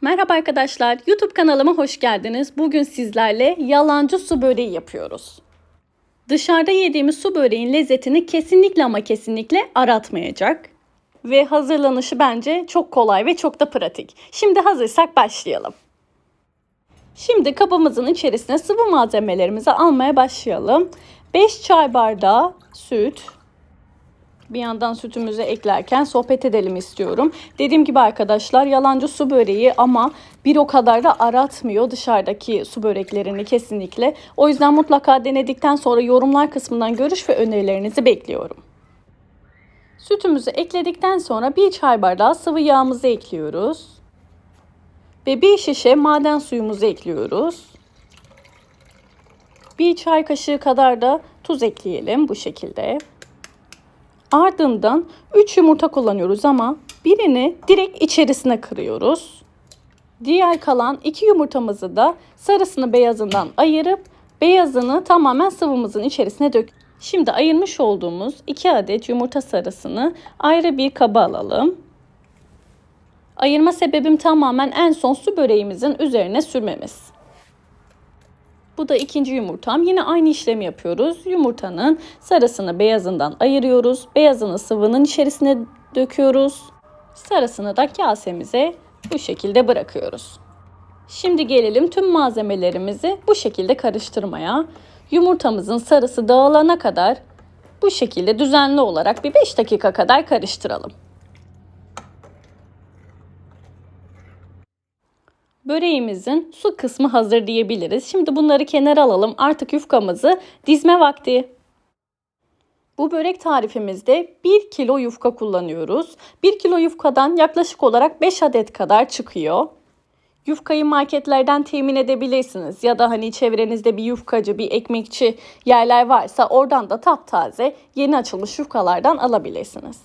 Merhaba arkadaşlar, YouTube kanalıma hoş geldiniz. Bugün sizlerle yalancı su böreği yapıyoruz. Dışarıda yediğimiz su böreğin lezzetini kesinlikle ama kesinlikle aratmayacak. Ve hazırlanışı bence çok kolay ve çok da pratik. Şimdi hazırsak başlayalım. Şimdi kabımızın içerisine sıvı malzemelerimizi almaya başlayalım. 5 çay bardağı süt, bir yandan sütümüzü eklerken sohbet edelim istiyorum. Dediğim gibi arkadaşlar yalancı su böreği ama bir o kadar da aratmıyor dışarıdaki su böreklerini kesinlikle. O yüzden mutlaka denedikten sonra yorumlar kısmından görüş ve önerilerinizi bekliyorum. Sütümüzü ekledikten sonra bir çay bardağı sıvı yağımızı ekliyoruz. Ve bir şişe maden suyumuzu ekliyoruz. Bir çay kaşığı kadar da tuz ekleyelim bu şekilde. Ardından 3 yumurta kullanıyoruz ama birini direkt içerisine kırıyoruz. Diğer kalan 2 yumurtamızı da sarısını beyazından ayırıp beyazını tamamen sıvımızın içerisine dök. Şimdi ayırmış olduğumuz 2 adet yumurta sarısını ayrı bir kaba alalım. Ayırma sebebim tamamen en son su böreğimizin üzerine sürmemiz. Bu da ikinci yumurtam. Yine aynı işlemi yapıyoruz. Yumurtanın sarısını beyazından ayırıyoruz. Beyazını sıvının içerisine döküyoruz. Sarısını da kasemize bu şekilde bırakıyoruz. Şimdi gelelim tüm malzemelerimizi bu şekilde karıştırmaya. Yumurtamızın sarısı dağılana kadar bu şekilde düzenli olarak bir 5 dakika kadar karıştıralım. Böreğimizin su kısmı hazır diyebiliriz. Şimdi bunları kenara alalım. Artık yufkamızı dizme vakti. Bu börek tarifimizde 1 kilo yufka kullanıyoruz. 1 kilo yufkadan yaklaşık olarak 5 adet kadar çıkıyor. Yufkayı marketlerden temin edebilirsiniz ya da hani çevrenizde bir yufkacı, bir ekmekçi yerler varsa oradan da taptaze yeni açılmış yufkalardan alabilirsiniz.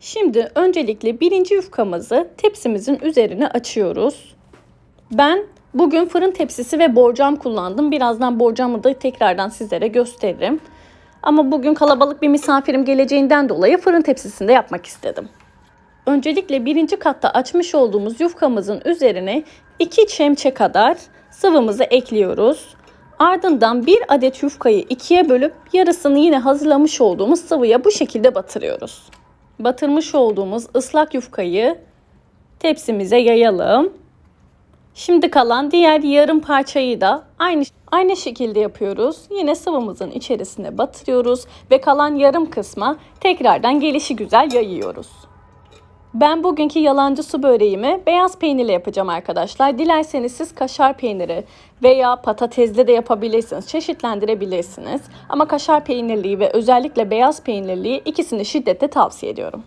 Şimdi öncelikle birinci yufkamızı tepsimizin üzerine açıyoruz. Ben bugün fırın tepsisi ve borcam kullandım. Birazdan borcamı da tekrardan sizlere gösteririm. Ama bugün kalabalık bir misafirim geleceğinden dolayı fırın tepsisinde yapmak istedim. Öncelikle birinci katta açmış olduğumuz yufkamızın üzerine 2 çemçe kadar sıvımızı ekliyoruz. Ardından bir adet yufkayı ikiye bölüp yarısını yine hazırlamış olduğumuz sıvıya bu şekilde batırıyoruz. Batırmış olduğumuz ıslak yufkayı tepsimize yayalım. Şimdi kalan diğer yarım parçayı da aynı aynı şekilde yapıyoruz. Yine sıvımızın içerisine batırıyoruz ve kalan yarım kısma tekrardan gelişi güzel yayıyoruz. Ben bugünkü yalancı su böreğimi beyaz peynirle yapacağım arkadaşlar. Dilerseniz siz kaşar peyniri veya patatesle de yapabilirsiniz. Çeşitlendirebilirsiniz. Ama kaşar peynirliği ve özellikle beyaz peynirliği ikisini şiddetle tavsiye ediyorum.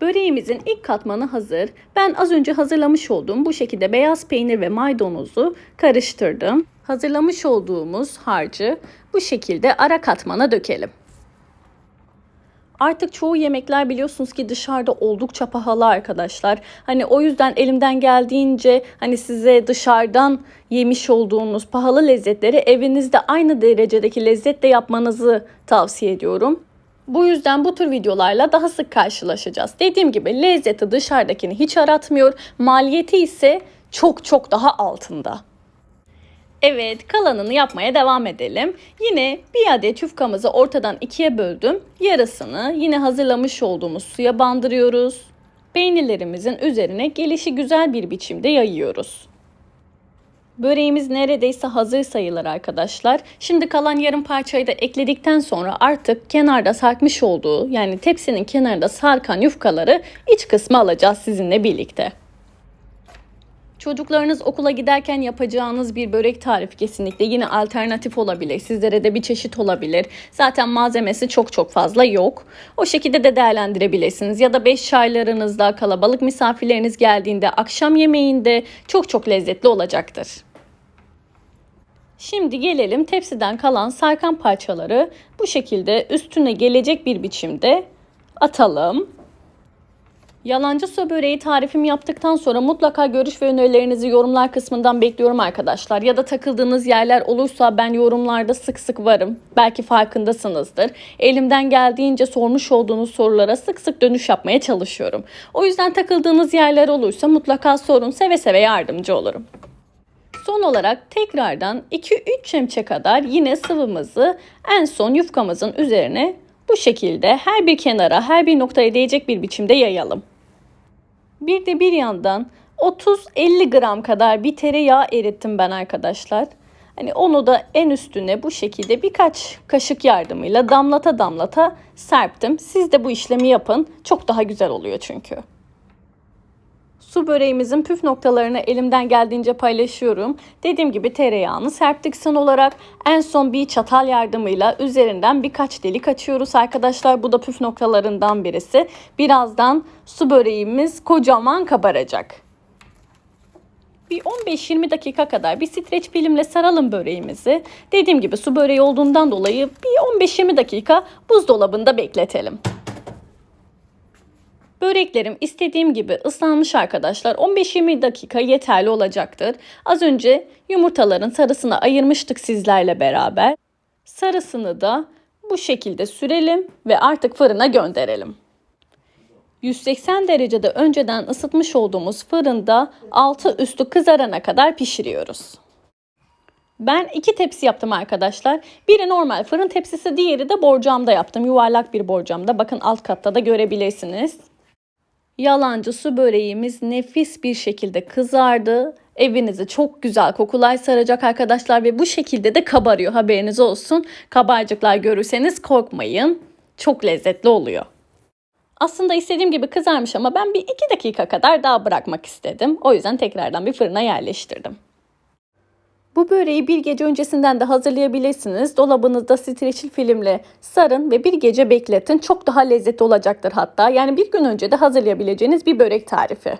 Böreğimizin ilk katmanı hazır. Ben az önce hazırlamış olduğum bu şekilde beyaz peynir ve maydanozu karıştırdım. Hazırlamış olduğumuz harcı bu şekilde ara katmana dökelim. Artık çoğu yemekler biliyorsunuz ki dışarıda oldukça pahalı arkadaşlar. Hani o yüzden elimden geldiğince hani size dışarıdan yemiş olduğunuz pahalı lezzetleri evinizde aynı derecedeki lezzetle yapmanızı tavsiye ediyorum. Bu yüzden bu tür videolarla daha sık karşılaşacağız. Dediğim gibi lezzeti dışarıdakini hiç aratmıyor. Maliyeti ise çok çok daha altında. Evet kalanını yapmaya devam edelim. Yine bir adet yufkamızı ortadan ikiye böldüm. Yarısını yine hazırlamış olduğumuz suya bandırıyoruz. Peynirlerimizin üzerine gelişi güzel bir biçimde yayıyoruz. Böreğimiz neredeyse hazır sayılır arkadaşlar. Şimdi kalan yarım parçayı da ekledikten sonra artık kenarda sarkmış olduğu yani tepsinin kenarında sarkan yufkaları iç kısmı alacağız sizinle birlikte. Çocuklarınız okula giderken yapacağınız bir börek tarifi kesinlikle yine alternatif olabilir. Sizlere de bir çeşit olabilir. Zaten malzemesi çok çok fazla yok. O şekilde de değerlendirebilirsiniz. Ya da 5 çaylarınızda kalabalık misafirleriniz geldiğinde akşam yemeğinde çok çok lezzetli olacaktır. Şimdi gelelim tepsiden kalan sarkan parçaları bu şekilde üstüne gelecek bir biçimde atalım. Yalancı su böreği tarifimi yaptıktan sonra mutlaka görüş ve önerilerinizi yorumlar kısmından bekliyorum arkadaşlar. Ya da takıldığınız yerler olursa ben yorumlarda sık sık varım. Belki farkındasınızdır. Elimden geldiğince sormuş olduğunuz sorulara sık sık dönüş yapmaya çalışıyorum. O yüzden takıldığınız yerler olursa mutlaka sorun. Seve seve yardımcı olurum. Son olarak tekrardan 2-3 çemçe kadar yine sıvımızı en son yufkamızın üzerine bu şekilde her bir kenara, her bir noktaya değecek bir biçimde yayalım. Bir de bir yandan 30-50 gram kadar bir tereyağı erittim ben arkadaşlar. Hani onu da en üstüne bu şekilde birkaç kaşık yardımıyla damlata damlata serptim. Siz de bu işlemi yapın. Çok daha güzel oluyor çünkü. Su böreğimizin püf noktalarını elimden geldiğince paylaşıyorum. Dediğim gibi tereyağını serptik son olarak. En son bir çatal yardımıyla üzerinden birkaç delik açıyoruz arkadaşlar. Bu da püf noktalarından birisi. Birazdan su böreğimiz kocaman kabaracak. Bir 15-20 dakika kadar bir streç filmle saralım böreğimizi. Dediğim gibi su böreği olduğundan dolayı bir 15-20 dakika buzdolabında bekletelim. Böreklerim istediğim gibi ıslanmış arkadaşlar. 15-20 dakika yeterli olacaktır. Az önce yumurtaların sarısını ayırmıştık sizlerle beraber. Sarısını da bu şekilde sürelim ve artık fırına gönderelim. 180 derecede önceden ısıtmış olduğumuz fırında altı üstü kızarana kadar pişiriyoruz. Ben iki tepsi yaptım arkadaşlar. Biri normal fırın tepsisi, diğeri de borcamda yaptım. Yuvarlak bir borcamda. Bakın alt katta da görebilirsiniz. Yalancı su böreğimiz nefis bir şekilde kızardı. Evinizi çok güzel kokular saracak arkadaşlar ve bu şekilde de kabarıyor haberiniz olsun. Kabarcıklar görürseniz korkmayın. Çok lezzetli oluyor. Aslında istediğim gibi kızarmış ama ben bir iki dakika kadar daha bırakmak istedim. O yüzden tekrardan bir fırına yerleştirdim. Bu böreği bir gece öncesinden de hazırlayabilirsiniz. Dolabınızda streçli filmle sarın ve bir gece bekletin. Çok daha lezzetli olacaktır hatta. Yani bir gün önce de hazırlayabileceğiniz bir börek tarifi.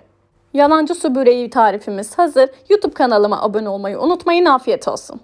Yalancı su böreği tarifimiz hazır. YouTube kanalıma abone olmayı unutmayın. Afiyet olsun.